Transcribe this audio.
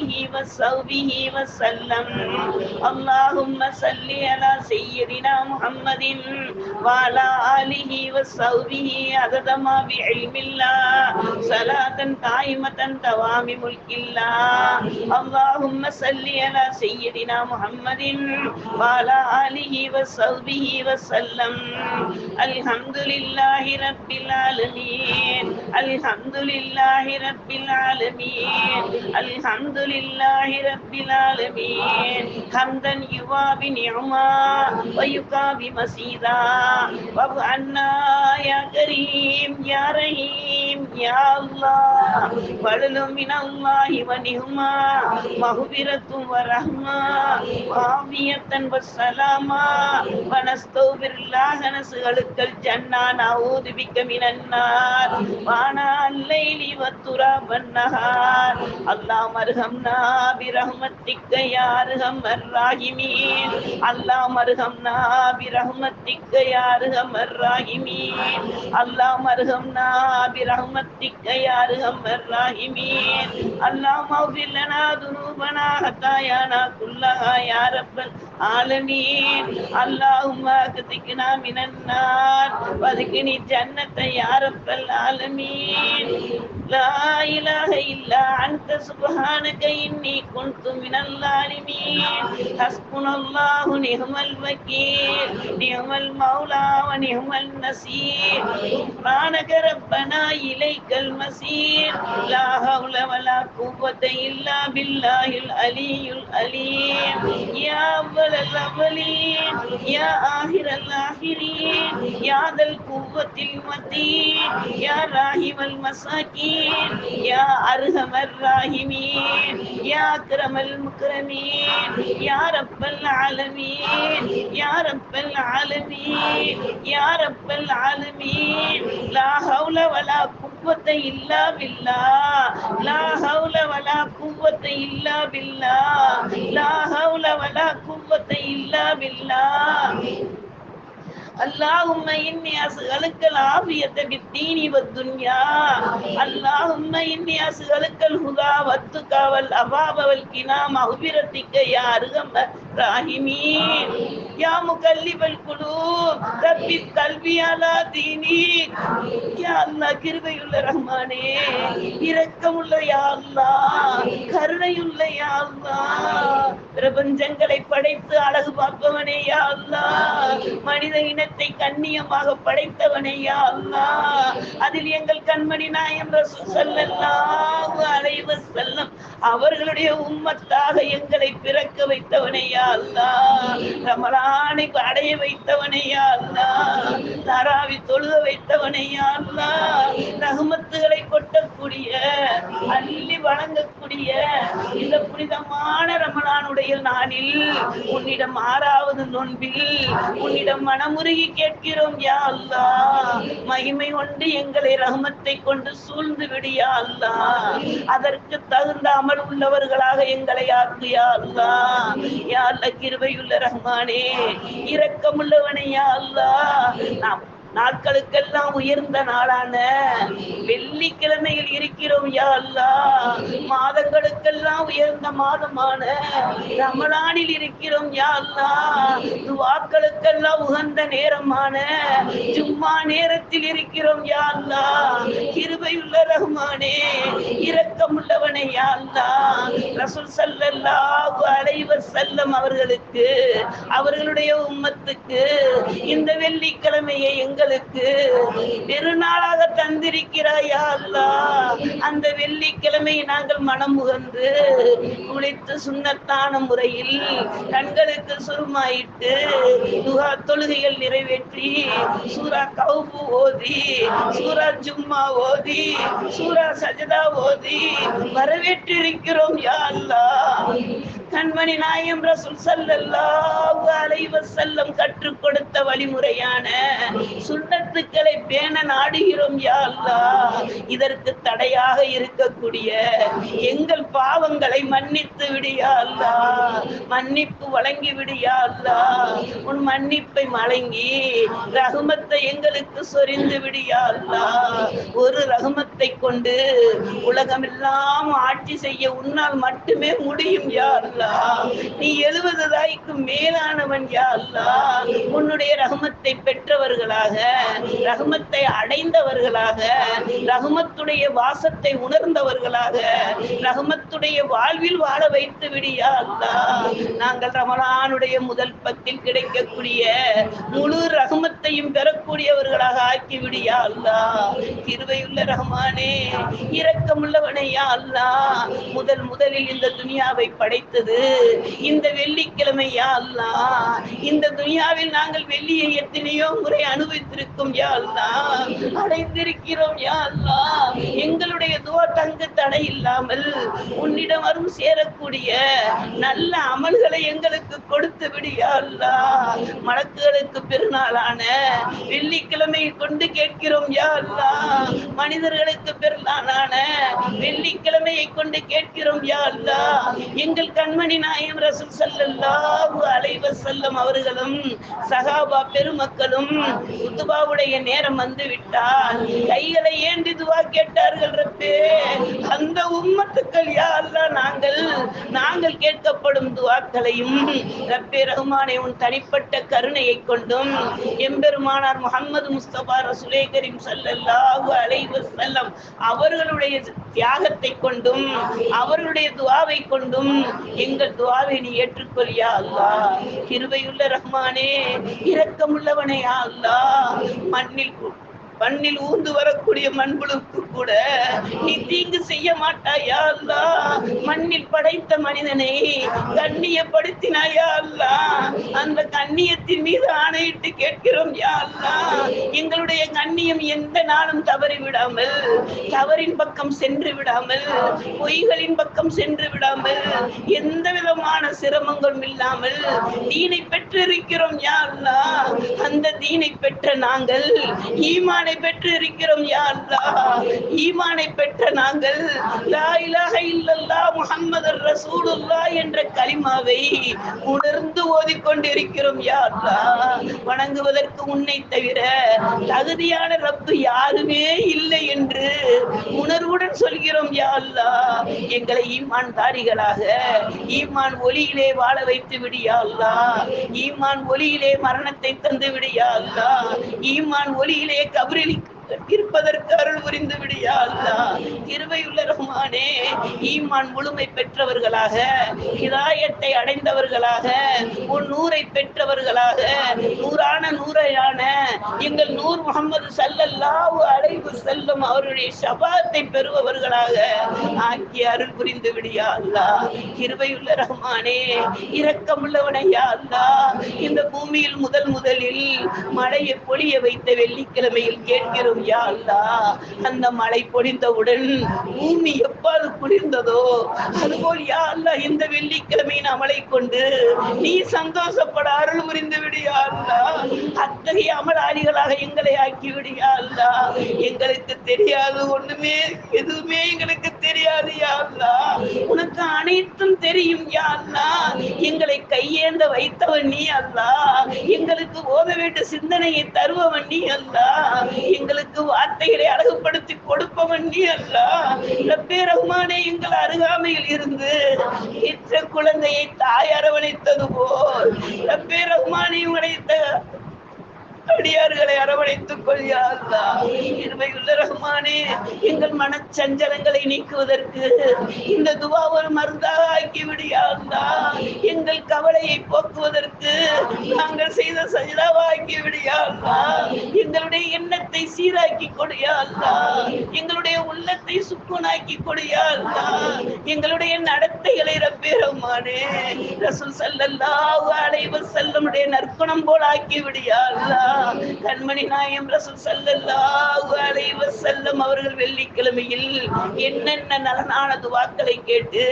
آله وصحبه وسلم اللهم صل على سيدنا محمد وعلى آله وصحبه عدد ما بعلم الله صلاة قائمة دوام ملك الله اللهم صل على سيدنا محمد وعلى آله وصحبه وسلم الحمد لله رب العالمين الحمد لله رب العالمين الحمد لله رب العالمين حمدا يوافي نعما ويكافي مسيدا واعف عنا يا كريم يا رحيم يا الله فضل من الله ونعما مغفرة ورحمة وعافية والسلامة ونستغفر الله نسألك الجنة نعوذ بك من النار وانا الليل والتراب والنهار اللهم ارحمنا அர்ஹம்னா பிரஹ்மத்திக்க யாருகம் அர்ராஹிமீன் அல்லாம் அர்ஹம்னா பிரஹ்மத்திக்க யாருகம் அர்ராஹிமீன் அல்லாம் அர்ஹம்னா பிரஹ்மத்திக்க யாருகம் அர்ராஹிமீன் அல்லாம் அவ்வில்லனா துனூபனா ஹத்தாயானா குல்லஹா யாரப்பன் ஆலமீன் அல்லாஹும் வாக்கத்திக்குனா மினன்னார் வதுக்கினி ஜன்னத்தை யாரப்பல் ஆலமீன் லா இலாக இல்லா அந்த சுபஹானக العالمين لا إله إلا أنت سبحانك إني كنت من الظالمين حسبنا الله نعم الوكيل نعم المولى ونعم النصير غفرانك ربنا إليك المصير لا حول ولا قوة إلا بالله العلي العليم يا أول الأولين يا آخر الآخرين يا ذا القوة المتين يا راحم المساكين يا أرحم الراحمين يا أكرم المكرمين يا رب العالمين يا رب العالمين يا رب العالمين لا حول ولا قوة إلا بالله لا حول ولا قوة إلا بالله لا حول ولا قوة إلا بالله اللهم إني أسألك العافية في الدين والدنيا اللهم إني أسألك الهدى والتقى والأباب والكنا مغفرتك يا أرحم الراحمين يا مقلب القلوب ثبت قلبي على دينك يا யாழ்லா கிருபையுள்ள ரஹ்மானே இரக்கமுள்ள யாழ்லா கருணையுள்ள யாழ்லா பிரபஞ்சங்களை படைத்து அழகு பார்ப்பவனே யாழ்லா மனித இனத்தை கண்ணியமாக படைத்தவனே யாழ்லா அதில் எங்கள் கண்மணி நாயம் ரசூ சொல்லல்லா அவர்களுடைய உம்மத்தாக எங்களை பிறக்க வைத்தவனையா யா ரமலானை அடைய வைத்தவனே அல்லா. அல்லாஹ் தராவி தொழுக வைத்தவனையா அல்லா. ரகுமத்துகளை கொட்டக்கூடிய அள்ளி வழங்கக்கூடிய இந்த புனிதமான ரமலானுடைய நாளில் உன்னிடம் ஆறாவது நோன்பில் உன்னிடம் மனமுருகி கேட்கிறோம் யா அல்லா. மகிமை கொண்டு எங்களை ரகமத்தை கொண்டு சூழ்ந்து விடியா அல்லா. அதற்கு தகுந்த அமல் உள்ளவர்களாக எங்களை ஆக்கியா அல்லாஹ் யா கிருபையுள்ள ரஹ்மானே. இரக்கமுள்ளவனையா அல்லா. நாம் நாட்களுக்கெல்லாம் உயர்ந்த நாளான வெள்ளிக்கிழமையில் இருக்கிறோம் யா அல்லாஹ். மாதங்களுக்கெல்லாம் உயர்ந்த மாதமான ரமலானில் இருக்கிறோம் யா அல்லாஹ். துவாக்களுக்கெல்லாம் உகந்த நேரமான ஜும்மா நேரத்தில் இருக்கிறோம் யா அல்லாஹ். கிருபையுள்ள ரஹ்மானே இரக்கமுள்ளவனே யா அல்லாஹ். ரசூல் ஸல்லல்லாஹு அலைஹி வஸல்லம் அவர்களுக்கு அவர்களுடைய உம்மத்துக்கு இந்த வெள்ளிக்கிழமையை எங்களுக்கு பெருநாளாக தந்திருக்கிறாயா அல்லா? அந்த வெள்ளிக்கிழமை நாங்கள் மனம் முகந்து குளித்து சுண்ணத்தான முறையில் கண்களுக்கு சுருமாயிட்டு துகா தொழுகைகள் நிறைவேற்றி சூரா கவுபு ஓதி சூரா ஜும்மா ஓதி சூரா சஜதா ஓதி வரவேற்றிருக்கிறோம் யா அல்லா. கண்மணி நாயம் ரசூல் சல்லல்லாஹு அலைஹி வஸல்லம் கற்றுக் கொடுத்த வழிமுறையான சுண்ணத்துக்களை பேண நாடுகிறோம் யா அல்லாஹ். இதற்கு தடையாக இருக்கக்கூடிய எங்கள் பாவங்களை மன்னித்து விடியா அல்லாஹ். மன்னிப்பு வழங்கி விடியா அல்லாஹ். உன் மன்னிப்பை வழங்கி ரகுமத்தை எங்களுக்கு சொரிந்து விடியா அல்லாஹ். ஒரு ரகுமத்தை கொண்டு உலகமெல்லாம் ஆட்சி செய்ய உன்னால் மட்டுமே முடியும் யா அல்லா. நீ எழுபது தாய்க்கு மேலானவன் யா அல்லாஹ் உன்னுடைய ரகமத்தை பெற்றவர்களாக ரகமத்தை அடைந்தவர்களாக ரகுமத்துடைய வாசத்தை உணர்ந்தவர்களாக ரகமத்துடைய வாழ்வில் வாழ வைத்து விடியா அல்லாஹ் நாங்கள் ரமலானுடைய முதல் பத்தில் கிடைக்கக்கூடிய முழு ரகுமத்தையும் பெறக்கூடியவர்களாக ஆக்கி விடியா அல்லாஹ் திருவையுள்ள ரஹமானே இரக்கமுள்ளவனையா அல்லாஹ் முதல் முதலில் இந்த துனியாவை படைத்தது இந்த வெள்ளிக்கிழமை யா அல்லாஹ் இந்த துனியாவில் நாங்கள் வெள்ளியை எத்தனையோ முறை அனுபவித்திருக்கும் யா அல்லா? அடைந்திருக்கிறோம் யா அல்லா? எங்களுடைய துவா தங்கு தடை இல்லாமல் உன்னிடம் வரும் சேரக்கூடிய நல்ல அமல்களை எங்களுக்கு கொடுத்து விடியா அல்லா. மலக்குகளுக்கு பெருநாளான வெள்ளிக்கிழமை கொண்டு கேட்கிறோம் யா அல்லா. மனிதர்களுக்கு பெருநாளான வெள்ளிக்கிழமையை கொண்டு கேட்கிறோம் யா அல்லா. எங்கள் கண்மணி நாயம் ரசூல் ஸல்லல்லாஹு அலைவ வஸல்லம் அவர்களும் சகாபா பெருமக்களும் உத்துபாவுடைய நேரம் வந்து விட்டால் கைகளை ஏந்தி துவா கேட்டார்கள் ரப்பே. அந்த உம்மத்துக்கள் யா நாங்கள் நாங்கள் கேட்கப்படும் துவாக்களையும் ரப்பே ரஹ்மானே உன் தனிப்பட்ட கருணையை கொண்டும் எம்பெருமானார் முகமது முஸ்தபா ரசுலே கரீம் ஸல்லல்லாஹு அலைவ செல்லம் அவர்களுடைய தியாகத்தை கொண்டும் அவர்களுடைய துவாவை கொண்டும் எங்கள் எங்கள் துவாவை நீ ஏற்றுக்கொள்ளியா அல்லா கிருவையுள்ள ரஹ்மானே இரக்கமுள்ளவனையா அல்லா மண்ணில் மண்ணில் ஊந்து வரக்கூடிய மண்புழுக்கு கூட நீ தீங்கு செய்ய மாட்டாயா அல்லா மண்ணில் படைத்த மனிதனை கண்ணியப்படுத்தினாயா அல்லா அந்த கண் கண்ணியத்தின் மீது ஆணையிட்டு கேட்கிறோம் யா அல்லா. எங்களுடைய கண்ணியம் எந்த நாளும் தவறி விடாமல் தவறின் பக்கம் சென்று விடாமல் பொய்களின் பக்கம் சென்று விடாமல் எந்த விதமான சிரமங்களும் இல்லாமல் தீனை பெற்றிருக்கிறோம் யா அல்லா. அந்த தீனை பெற்ற நாங்கள் ஈமானை பெற்று இருக்கிறோம் யா ஈமானை பெற்ற நாங்கள் லா இலாஹ இல்லல்லா முஹம்மது ரசூலுல்லா என்ற கலிமாவை உணர்ந்து ஓதிக்கொண்டிருக்கிறோம் யா அல்லா வணங்குவதற்கு உன்னை தவிர தகுதியான ரப்பு யாருமே இல்லை என்று உணர்வுடன் சொல்கிறோம் யா அல்லா. எங்களை ஈமான் தாரிகளாக ஈமான் ஒளியிலே வாழ வைத்து விடியா அல்லா. ஈமான் ஒளியிலே மரணத்தை தந்து விடியா அல்லா. ஈமான் ஒளியிலே கபரில் இருப்பதற்கு அருள் புரிந்து விடியா அல்லாஹ் கிருபையுள்ள ரஹ்மானே ஈமான் முழுமை பெற்றவர்களாக இதாயத்தை அடைந்தவர்களாக உன் நூரை பெற்றவர்களாக நூறான நூறையான எங்கள் நூர் முகமது சல்லல்லாஹு அழைவு செல்லும் அவருடைய சபாத்தை பெறுபவர்களாக ஆக்கி அருள் புரிந்து விடியா அல்லாஹ் கிருபையுள்ள ரஹ்மானே இரக்கமுள்ளவனை இந்த பூமியில் முதல் முதலில் மழையை பொழிய வைத்த வெள்ளிக்கிழமையில் கேட்கிறோம் யா அல்லாஹ் அந்த மழை பொழிந்தவுடன் பூமி எவ்வாறு குளிர்ந்ததோ அதுபோல் யா அல்லாஹ் இந்த வெள்ளிக்கிழமையின் அமலை கொண்டு நீ சந்தோஷப்பட அருள் முறிந்து விடியா அல்ல. அத்தகைய அமலாளிகளாக எங்களை ஆக்கி விடியா அல்லா. எங்களுக்கு தெரியாது ஒண்ணுமே எதுவுமே எங்களுக்கு தெரியாது யா அல்ல. உனக்கு அனைத்தும் தெரியும் யா அல்லாஹ் எங்களை கையேந்த வைத்தவன் நீ அல்ல. எங்களுக்கு ஓத வேண்டிய சிந்தனையை தருபவன் நீ அல்ல. எங்களுக்கு வார்த்தைகளை அழகுபடுத்தி கொடுப்பவன் நீ அல்ல. ரஹ்மானே எங்கள் அருகாமையில் இருந்து இற்ற குழந்தையை தாய் அரவணைத்தது போல். ரப்பே ரஹ்மானே உடைத்த அடியார்களை அரவணைத்துக் கொள்யா அல்லாஹ் ரஹ்மானே எங்கள் மனச்சஞ்சலங்களை நீக்குவதற்கு இந்த துவா ஒரு மருந்தாக ஆக்கி விடியா எங்கள் கவலையை போக்குவதற்கு நாங்கள் செய்த சஜிதாவாக்கி ஆக்கி எங்களுடைய எண்ணத்தை சீராக்கி கொடியாந்தா. எங்களுடைய உள்ளத்தை சுக்குனாக்கி கொடியாந்தா. எங்களுடைய நடத்தைகளை ரப்பே ரஹ்மானே ரசூல் சல்லல்லாஹு அலைஹி வஸல்லமுடைய நற்குணம் போல் ஆக்கி விடியா கண்மணி நாயம் ரசூல் சல்லல்லாஹு அலைஹி செல்லும் அவர்கள் வெள்ளிக்கிழமையில் என்னென்ன நலனான துவாக்களை கேட்டு